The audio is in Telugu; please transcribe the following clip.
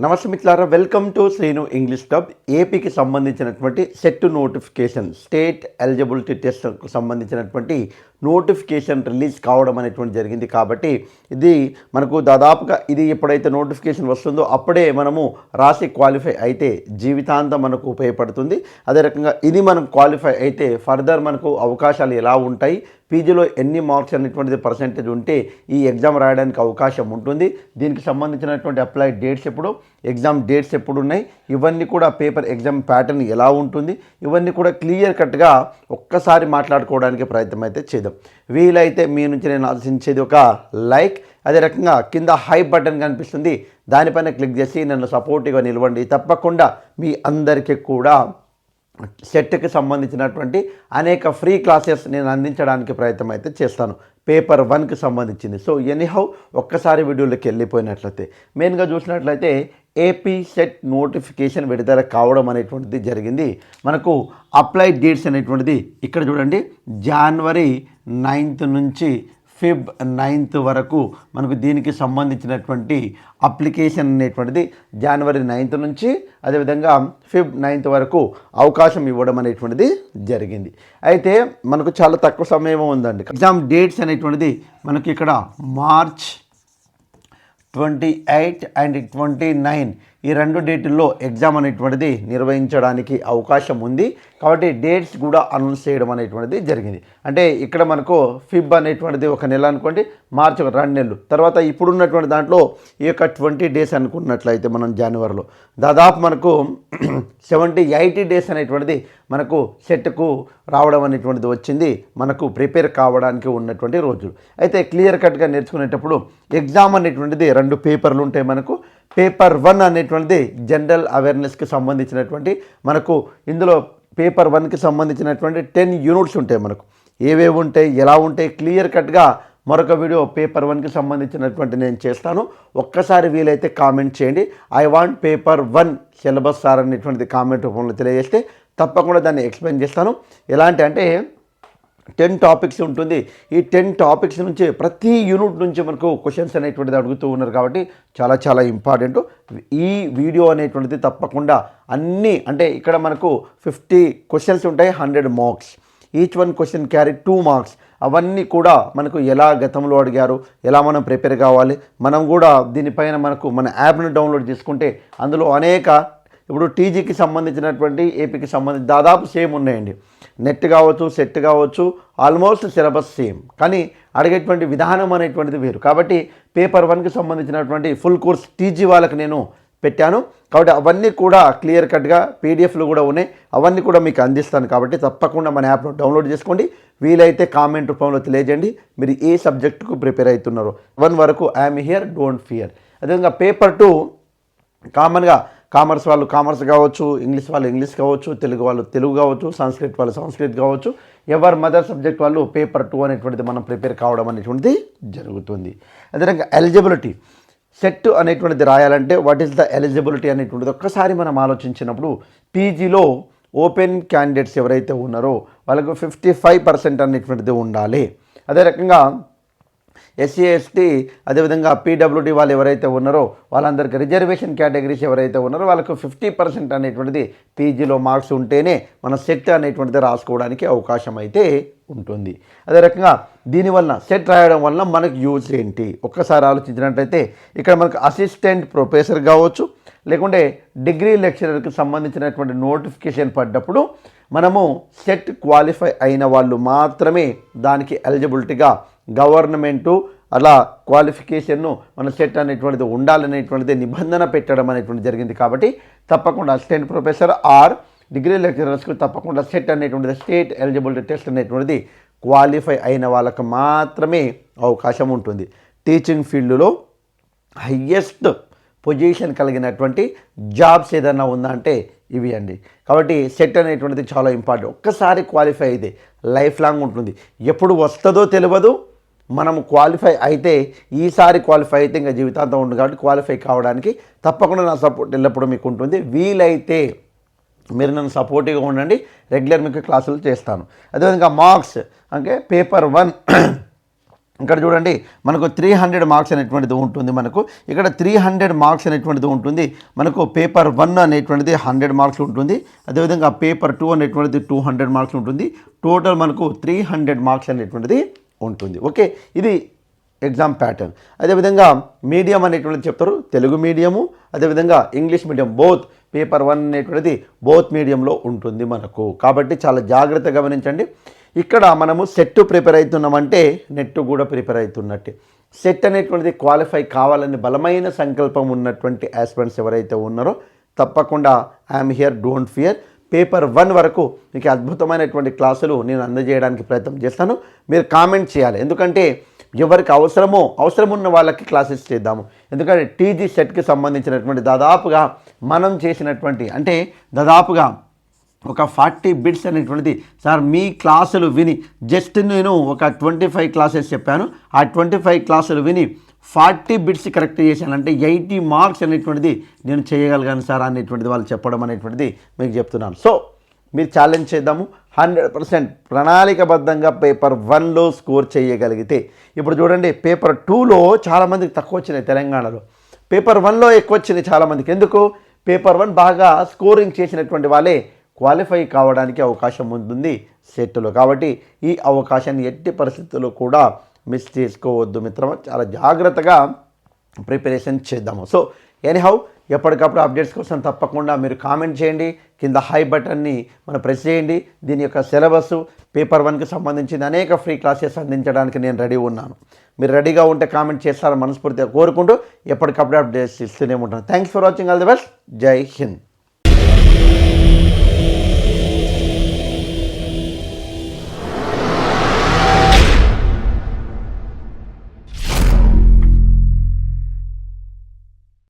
నమస్తే మిత్రులారా welcome to Srinu English tub ఏపీకి సంబంధించినటువంటి సెట్ నోటిఫికేషన్ స్టేట్ ఎలిజిబిలిటీ టెస్ట్కు సంబంధించినటువంటి నోటిఫికేషన్ రిలీజ్ కావడం అనేటువంటి జరిగింది కాబట్టి ఇది మనకు దాదాపుగా ఇది ఎప్పుడైతే నోటిఫికేషన్ వస్తుందో అప్పుడే మనము రాసి క్వాలిఫై అయితే జీవితాంతం మనకు ఉపయోగపడుతుంది. అదే రకంగా ఇది మనం క్వాలిఫై అయితే ఫర్దర్ మనకు అవకాశాలు ఎలా ఉంటాయి? పీజీలో ఎన్ని మార్క్స్ అనేటువంటిది పర్సెంటేజ్ ఉంటే ఈ ఎగ్జామ్ రాయడానికి అవకాశం ఉంటుంది. దీనికి సంబంధించినటువంటి అప్లై డేట్స్ ఎప్పుడు? ఎగ్జామ్ డేట్స్ ఎప్పుడు ఉన్నాయి? ఇవన్నీ కూడా పేపర్ ఎగ్జామ్ ప్యాటర్న్ ఎలా ఉంటుంది? ఇవన్నీ కూడా క్లియర్ కట్గా ఒక్కసారి మాట్లాడుకోవడానికి ప్రయత్నం అయితే చేద్దాం. వీలైతే మీ నుంచి నేను ఆశించేది ఒక లైక్. అదే రకంగా కింద హై బటన్ కనిపిస్తుంది. దానిపైన క్లిక్ చేసి నన్ను సపోర్టివ్గా నిలవండి. తప్పకుండా మీ అందరికీ కూడా సెట్కి సంబంధించినటువంటి అనేక ఫ్రీ క్లాసెస్ నేను అందించడానికి ప్రయత్నం అయితే చేస్తాను. పేపర్ వన్కి సంబంధించింది. సో ఎనీహౌ ఒక్కసారి వీడియోలోకి వెళ్ళిపోయినట్లయితే మెయిన్గా చూసినట్లయితే ఏపీ సెట్ నోటిఫికేషన్ విడుదల కావడం అనేటువంటిది జరిగింది. మనకు అప్లై డేట్స్ అనేటువంటిది ఇక్కడ చూడండి. జనవరి నైన్త్ నుంచి ఫిబ్ నైన్త్ వరకు మనకు దీనికి సంబంధించినటువంటి అప్లికేషన్ అనేటువంటిది జనవరి నైన్త్ నుంచి అదేవిధంగా ఫిబ్ నైన్త్ వరకు అవకాశం ఇవ్వడం అనేటువంటిది జరిగింది. అయితే మనకు చాలా తక్కువ సమయం ఉందండి. ఎగ్జామ్ డేట్స్ అనేటువంటిది మనకి ఇక్కడ March twenty eight and twenty nine ఈ రెండు డేటుల్లో ఎగ్జామ్ అనేటువంటిది నిర్వహించడానికి అవకాశం ఉంది. కాబట్టి డేట్స్ కూడా అనౌన్స్ చేయడం అనేటువంటిది జరిగింది. అంటే ఇక్కడ మనకు ఫిబ్ అనేటువంటిది ఒక నెల అనుకోండి మార్చి ఒక రెండు నెలలు. తర్వాత ఇప్పుడున్నటువంటి దాంట్లో ఈ యొక్క ట్వంటీ డేస్ అనుకున్నట్లయితే మనం జనవరిలో. దాదాపు మనకు సెవెంటీ ఎయిటీ డేస్ అనేటువంటిది మనకు సెట్కు రావడం అనేటువంటిది వచ్చింది. మనకు ప్రిపేర్ కావడానికి ఉన్నటువంటి రోజులు. అయితే క్లియర్ కట్గా నేర్చుకునేటప్పుడు ఎగ్జామ్ అనేటువంటిది రెండు పేపర్లు ఉంటాయి మనకు. పేపర్ వన్ అనేటువంటిది జనరల్ అవేర్నెస్కి సంబంధించినటువంటి మనకు ఇందులో పేపర్ వన్కి సంబంధించినటువంటి టెన్ యూనిట్స్ ఉంటాయి మనకు. ఏవేవి ఉంటాయి ఎలా ఉంటాయి క్లియర్ కట్గా మరొక వీడియో పేపర్ వన్కి సంబంధించినటువంటి నేను చేస్తాను. ఒక్కసారి వీలైతే కామెంట్ చేయండి. I want paper one syllabus sir అనేటువంటిది కామెంట్ రూపంలో తెలియజేస్తే తప్పకుండా దాన్ని ఎక్స్ప్లెయిన్ చేస్తాను. ఎలాంటి అంటే టెన్ టాపిక్స్ ఉంటుంది. ఈ టెన్ టాపిక్స్ నుంచి ప్రతి యూనిట్ నుంచి మనకు క్వశ్చన్స్ అనేటువంటిది అడుగుతూ ఉన్నారు కాబట్టి చాలా చాలా ఇంపార్టెంట్. ఈ వీడియో అనేటువంటిది తప్పకుండా అన్నీ అంటే ఇక్కడ మనకు ఫిఫ్టీ క్వశ్చన్స్ ఉంటాయి hundred marks. Each one question carry two marks. అవన్నీ కూడా మనకు ఎలా గతంలో అడిగారు ఎలా మనం ప్రిపేర్ కావాలి మనం కూడా దీనిపైన మనకు మన యాప్ను డౌన్లోడ్ చేసుకుంటే అందులో అనేక ఇప్పుడు టీజీకి సంబంధించినటువంటి ఏపీకి సంబంధించి దాదాపు సేమ్ ఉన్నాయండి. నెట్ కావచ్చు సెట్ కావచ్చు ఆల్మోస్ట్ సిలబస్ సేమ్ కానీ అడిగేటువంటి విధానం అనేటువంటిది వేరు. కాబట్టి పేపర్ వన్కి సంబంధించినటువంటి ఫుల్ కోర్స్ టీజీ వాళ్ళకి నేను పెట్టాను. కాబట్టి అవన్నీ కూడా క్లియర్ కట్గా పీడిఎఫ్లు కూడా ఉన్నాయి. అవన్నీ కూడా మీకు అందిస్తాను. కాబట్టి తప్పకుండా మన యాప్ను డౌన్లోడ్ చేసుకోండి. వీలైతే కామెంట్ రూపంలో తెలియజేయండి. మీరు ఏ సబ్జెక్టుకు ప్రిపేర్ అవుతున్నారో. వన్ వరకు ఐఎమ్ హియర్ డోంట్ ఫియర్ అదేవిధంగా పేపర్ టూ కామన్గా కామర్స్ వాళ్ళు కామర్స్ కావచ్చు ఇంగ్లీష్ వాళ్ళు ఇంగ్లీష్ కావచ్చు తెలుగు వాళ్ళు తెలుగు కావచ్చు సంస్కృత్ వాళ్ళు సంస్కృత్ కావచ్చు ఎవరి మదర్ సబ్జెక్ట్ వాళ్ళు పేపర్ టూ అనేటువంటిది మనం ప్రిపేర్ కావడం అనేటువంటిది జరుగుతుంది. అదేవిధంగా ఎలిజిబిలిటీ సెట్ అనేటువంటిది రాయాలంటే వాట్ ఈస్ ద ఎలిజిబిలిటీ అనేటువంటిది ఒక్కసారి మనం ఆలోచించినప్పుడు పీజీలో ఓపెన్ క్యాండిడేట్స్ ఎవరైతే ఉన్నారో వాళ్ళకు ఫిఫ్టీ ఫైవ్ పర్సెంట్ అనేటువంటిది ఉండాలి. అదే రకంగా ఎస్సీ ఎస్టీ అదేవిధంగా పీడబ్ల్యూడీ వాళ్ళు ఎవరైతే ఉన్నారో వాళ్ళందరికీ రిజర్వేషన్ కేటగిరీస్ ఎవరైతే ఉన్నారో వాళ్ళకు ఫిఫ్టీ పర్సెంట్ అనేటువంటిది పీజీలో మార్క్స్ ఉంటేనే మన సెట్ అనేటువంటిది రాసుకోవడానికి అవకాశం అయితే ఉంటుంది. అదే రకంగా దీనివల్ల సెట్ రాయడం వల్ల మనకు యూజ్ ఏంటి? ఒక్కసారి ఆలోచించినట్టయితే ఇక్కడ మనకు అసిస్టెంట్ ప్రొఫెసర్ కావచ్చు లేకుంటే డిగ్రీ లెక్చరర్కి సంబంధించినటువంటి నోటిఫికేషన్ పడ్డప్పుడు మనము సెట్ క్వాలిఫై అయిన వాళ్ళు మాత్రమే దానికి ఎలిజిబిలిటీగా గవర్నమెంటు అలా క్వాలిఫికేషన్ను మన సెట్ అనేటువంటిది ఉండాలనేటువంటిది నిబంధన పెట్టడం అనేటువంటి జరిగింది కాబట్టి తప్పకుండా అసిస్టెంట్ ప్రొఫెసర్ ఆర్ డిగ్రీ లెక్చరర్స్కు తప్పకుండా సెట్ అనేటువంటిది స్టేట్ ఎలిజిబిలిటీ టెస్ట్ అనేటువంటిది క్వాలిఫై అయిన వాళ్ళకు మాత్రమే అవకాశం ఉంటుంది. టీచింగ్ ఫీల్డ్లో హయ్యెస్ట్ పొజిషన్ కలిగినటువంటి జాబ్స్ ఏదైనా ఉందంటే ఇవి అండి. కాబట్టి సెట్ అనేటువంటిది చాలా ఇంపార్టెంట్. ఒక్కసారి క్వాలిఫై అయితే లైఫ్ లాంగ్ ఉంటుంది. ఎప్పుడు వస్తుందో తెలియదు. మనం క్వాలిఫై అయితే ఈసారి క్వాలిఫై అయితే ఇంకా జీవితాంతం ఉంటుంది కాబట్టి క్వాలిఫై కావడానికి తప్పకుండా నా సపోర్ట్ ఎల్లప్పుడూ మీకు ఉంటుంది. వీలైతే మీరు నన్ను సపోర్టివ్గా ఉండండి. రెగ్యులర్ మీకు క్లాసులు చేస్తాను. అదేవిధంగా మార్క్స్ అంటే పేపర్ వన్ ఇక్కడ చూడండి మనకు త్రీ హండ్రెడ్ మార్క్స్ అనేటువంటిది ఉంటుంది మనకు. ఇక్కడ త్రీ హండ్రెడ్ మార్క్స్ అనేటువంటిది ఉంటుంది. మనకు పేపర్ వన్ అనేటువంటిది హండ్రెడ్ మార్క్స్ ఉంటుంది. అదేవిధంగా పేపర్ టూ అనేటువంటిది టూ హండ్రెడ్ మార్క్స్ ఉంటుంది. టోటల్ మనకు త్రీ హండ్రెడ్ మార్క్స్ అనేటువంటిది ఉంటుంది. ఓకే ఇది ఎగ్జామ్ ప్యాటర్న్ అదేవిధంగా మీడియం అనేటువంటిది చెప్తారు. తెలుగు మీడియము అదేవిధంగా English medium both paper one అనేటువంటిది బోత్ మీడియంలో ఉంటుంది మనకు. కాబట్టి చాలా జాగ్రత్తగా గమనించండి. ఇక్కడ మనము సెట్ ప్రిపేర్ అవుతున్నామంటే నెట్ కూడా ప్రిపేర్ అవుతున్నట్టే. సెట్ అనేటువంటిది క్వాలిఫై కావాలని బలమైన సంకల్పం ఉన్నటువంటి ఆస్పిరెంట్స్ ఎవరైతే ఉన్నారో తప్పకుండా I'm here don't fear paper one వరకు మీకు అద్భుతమైనటువంటి క్లాసులు నేను అందజేయడానికి ప్రయత్నం చేస్తాను. మీరు కామెంట్ చేయాలి. ఎందుకంటే ఎవరికి అవసరమో అవసరం ఉన్న వాళ్ళకి క్లాసెస్ చేద్దాము. ఎందుకంటే టీజీ సెట్కి సంబంధించినటువంటి దాదాపుగా మనం చేసినటువంటి అంటే దాదాపుగా ఒక ఫార్టీ బిట్స్ అనేటువంటిది. సార్ మీ క్లాసులు విని జస్ట్ నేను ఒక ట్వంటీ ఫైవ్ క్లాసెస్ చెప్పాను. ఆ ట్వంటీ ఫైవ్ క్లాసులు విని ఫార్టీ బిట్స్ కరెక్ట్ చేశాను అంటే ఎయిటీ మార్క్స్ అనేటువంటిది నేను చేయగలిగాను సార్ అనేటువంటిది వాళ్ళు చెప్పడం అనేటువంటిది మీకు చెప్తున్నాను. సో మీరు ఛాలెంజ్ చేద్దాము. హండ్రెడ్ పర్సెంట్ ప్రణాళికబద్ధంగా పేపర్ వన్లో స్కోర్ చేయగలిగితే ఇప్పుడు చూడండి పేపర్ టూలో చాలామందికి తక్కువ వచ్చినాయి తెలంగాణలో. పేపర్ వన్లో ఎక్కువ వచ్చినాయి చాలామందికి. ఎందుకు? పేపర్ వన్ బాగా స్కోరింగ్ చేసినటువంటి వాళ్ళే క్వాలిఫై కావడానికి అవకాశం ఉంటుంది సెట్లో కాబట్టి ఈ అవకాశాన్ని ఎట్టి పరిస్థితుల్లో కూడా మిస్ చేసుకోవద్దు మిత్రమా. చాలా జాగ్రత్తగా ప్రిపరేషన్ చేద్దాము. సో ఎనీహౌ ఎప్పటికప్పుడు అప్డేట్స్ కోసం తప్పకుండా మీరు కామెంట్ చేయండి. కింద హై బటన్ని మనం ప్రెస్ చేయండి. దీని యొక్క సిలబస్ పేపర్ వన్కి సంబంధించిన అనేక ఫ్రీ క్లాసెస్ అందించడానికి నేను రెడీ ఉన్నాను. మీరు రెడీగా ఉంటే కామెంట్ చేస్తారని మనస్ఫూర్తిగా కోరుకుంటూ ఎప్పటికప్పుడు అప్డేట్స్ ఇస్తూనే ఉంటాను. Thanks for watching all the best Jai Hind